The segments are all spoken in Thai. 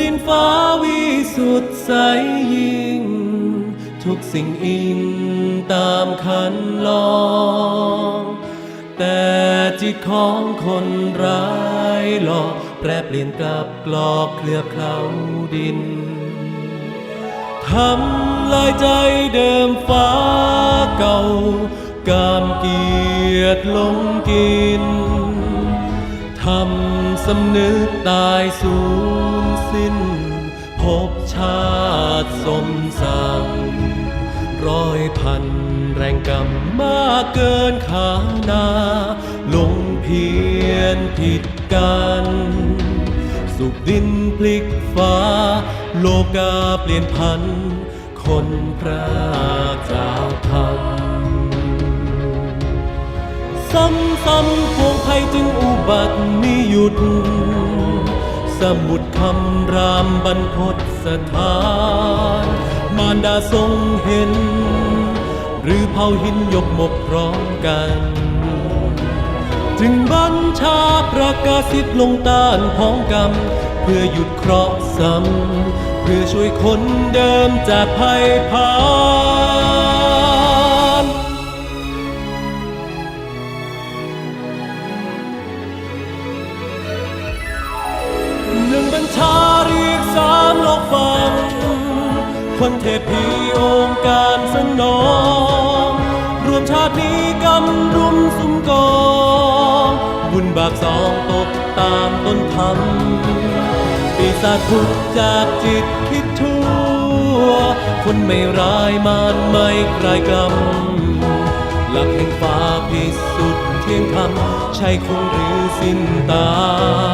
ดินฟ้าวิสุทธิ์ใสยิ่ง ทุกสิ่งอิงตามคันลอง แต่จิตของคนร้ายหลอกแปรเปลี่ยนกลับกลอกเคลือบเคล้าดินทำลายใจเดิมฟ้าเก่ากามเกียรติลงกิน ทำสำนึกตายสูญสิ้น พบชาติสมสั่งร้อยพันแรงกรรมมากเกินขานาลงเพียนผิดกัน สุขดินพลิกฟ้า โลกาเปลี่ยนพัน คนพระจากธรรมซ้ำซ้ำพวง ภัยจึงอุบัติมิหยุด สมุดคำรามบรรพตสถาน มารดาทรงเห็น หรือเผาหินยกหมกพร้อมกัน จึงบัญชาประกาศสิทธิ์ลงต้านพ้องกรรม เพื่อหยุดเคราะห์ซ้ำเพื่อช่วยคนเดิมจากภัยพา คนเทพีองค์การสนองรวมชาตินี้กำรุมสุมกองบุญบากสองตกตามต้นธรรมปีศาจทุกจากจิตคิดทั่ว คนไม่ร้ายมานไม่คลายกรรมหลักแห่งฟ้าพิสุทธิ์เที่ยงธรรมใช่คงหรือสิ้นตา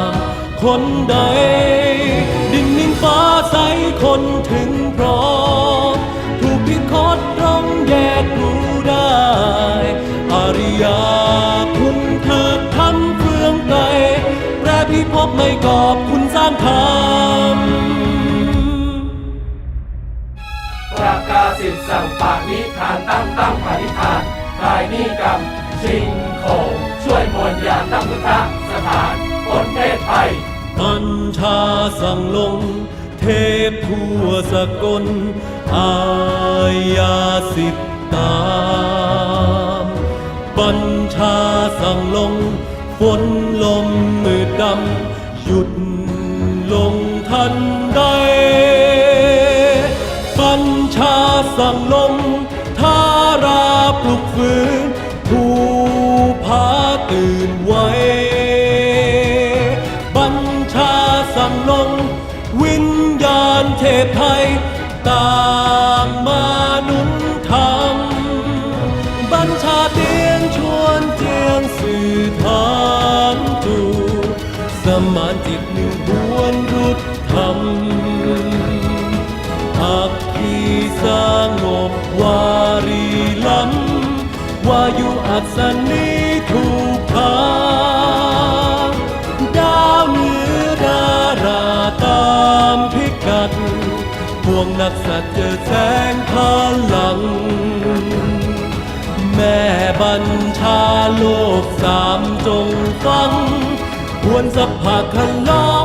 มคนใด ดินนินฟ้าใสคนถึงพร้อมาริยาคุณเถิดทำเฟื่องไกลแปรพิภพไม่กอบคุณสร้างธรรมประกาศสิทธิสั่งปานิธานตั้งตั้งปณิธานกายนิกรรมชิงโขงช่วยมวลยาตั้งพุทธสถานคนเพศไทยบัญชาสั่งลง เทพทั่วสกล อาญาสิตา ชาสั่งลง ฝนลมมืดดำ หยุดลงทันใด บัญชาสั่งลงทาราปลุกฟื้นผู้พาตื่นไว้ บัญชาสั่งลง วิญญาณเทพไทย มานจิตหนึ่งหวนรุดธรรมอักขีสงบวารีล้ำวายู่อัศนีถูกทาดาวเหนือดาราตามพิกัดพวงนักสัตว์เจอแสงพลัง แม่บัญชาโลกสามจงฟัง ควรสภาคันล้อม